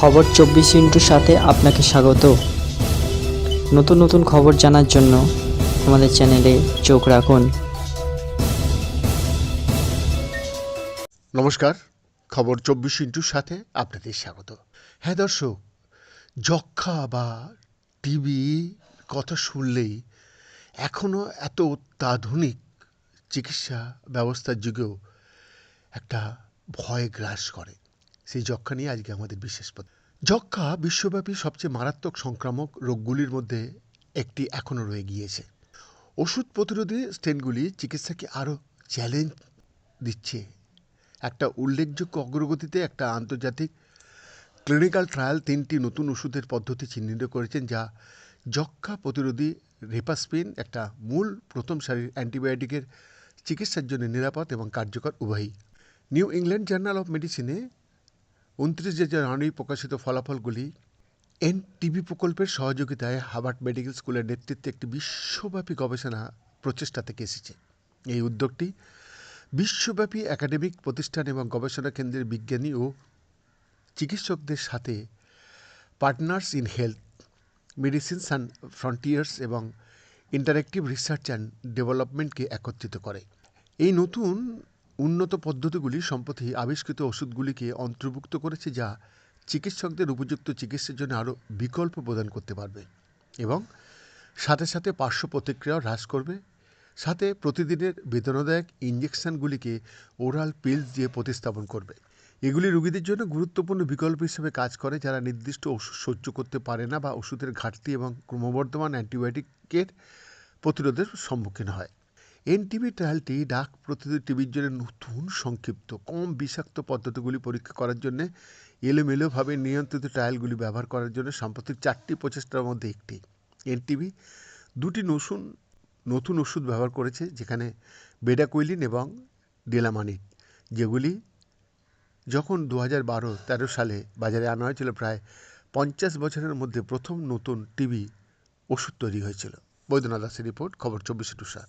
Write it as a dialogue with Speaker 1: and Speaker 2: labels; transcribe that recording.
Speaker 1: খবর চব্বিশ ইন্টুর সাথে আপনাকে স্বাগত। নতুন নতুন খবর জানার জন্য আমাদের চ্যানেলে চোখ রাখুন।
Speaker 2: নমস্কার, খবর চব্বিশ ইন্টুর সাথে আপনাদের স্বাগত। হ্যাঁ দর্শক যক্ষা বা টিবি কথা শুনলেই এখনও এত অত্যাধুনিক চিকিৎসা ব্যবস্থার যুগেও একটা ভয় গ্রাস করে। সেই যক্ষা নিয়ে আজকে আমাদের বিশেষ পদ যক্ষা বিশ্বব্যাপী সবচেয়ে মারাত্মক সংক্রামক রোগগুলির মধ্যে একটি এখনও রয়ে গিয়েছে। ওষুধ প্রতিরোধী স্টেনগুলি চিকিৎসাকে আরও চ্যালেঞ্জ দিচ্ছে। একটা উল্লেখযোগ্য অগ্রগতিতে একটা আন্তর্জাতিক ক্লিনিক্যাল ট্রায়াল তিনটি নতুন ওষুধের পদ্ধতি চিহ্নিত করেছেন, যা যক্ষা প্রতিরোধী রেপাসপিন, একটা মূল প্রথম সারির অ্যান্টিবায়োটিকের চিকিৎসার জন্য নিরাপদ এবং কার্যকর উভয়ই নিউ ইংল্যান্ড জার্নাল অফ মেডিসিনে উনত্রিশে জানুয়ারি প্রকাশিত ফলাফলগুলি এন টিবি প্রকল্পের সহযোগিতায় হার্ভার্ড মেডিকেল স্কুলের নেতৃত্বে একটি বিশ্বব্যাপী গবেষণা প্রচেষ্টা থেকে এসেছে। এই উদ্যোগটি বিশ্বব্যাপী একাডেমিক প্রতিষ্ঠান এবং গবেষণা কেন্দ্রের বিজ্ঞানী ও চিকিৎসকদের সাথে partners in health, medicines and frontiers এবং ইন্টারেক্টিভ রিসার্চ অ্যান্ড ডেভেলপমেন্টকে একত্রিত করে। এই নতুন উন্নত পদ্ধতিগুলি সম্প্রতি আবিষ্কৃত ওষুধগুলিকে অন্তর্ভুক্ত করেছে যা চিকিৎসকদের উপযুক্ত চিকিৎসার জন্য আরও বিকল্প প্রদান করতে পারবে এবং সাথে সাথে পার্শ্ব প্রতিক্রিয়াও হ্রাস করবে। সাথে প্রতিদিনের বেদনাদায়ক ইঞ্জেকশনগুলিকে ওরাল পিলস দিয়ে প্রতিস্থাপন করবে। এগুলি রোগীদের জন্য গুরুত্বপূর্ণ বিকল্প হিসেবে কাজ করে যারা নির্দিষ্ট ওষুধ সহ্য করতে পারে না বা ওষুধের ঘাটতি এবং ক্রমবর্ধমান অ্যান্টিবায়োটিকের প্রতিরোধের সম্মুখীন হয়। এনটিবি ট্রায়ালটি ডাক প্রতিরোধী টিভির জন্য নতুন, সংক্ষিপ্ত, কম বিষাক্ত পদ্ধতিগুলি পরীক্ষা করার জন্য এলোমেলোভাবে নিয়ন্ত্রিত ট্রায়ালগুলি ব্যবহার করার জন্য সাম্প্রতিক চারটি প্রচেষ্টার মধ্যে একটি। এনটিবি দুটি নতুন নতুন ওষুধ ব্যবহার করেছে, যেখানে বেডাকুইলিন এবং ডেলামানিড যেগুলি যখন দু হাজার বারো, তেরো সালে বাজারে আনা হয়েছিল, প্রায় পঞ্চাশ বছরের মধ্যে প্রথম নতুন টিবি ওষুধ তৈরি হয়েছিল। বৈদ্যনাথ দাসের রিপোর্ট, খবর চব্বিশে টুসা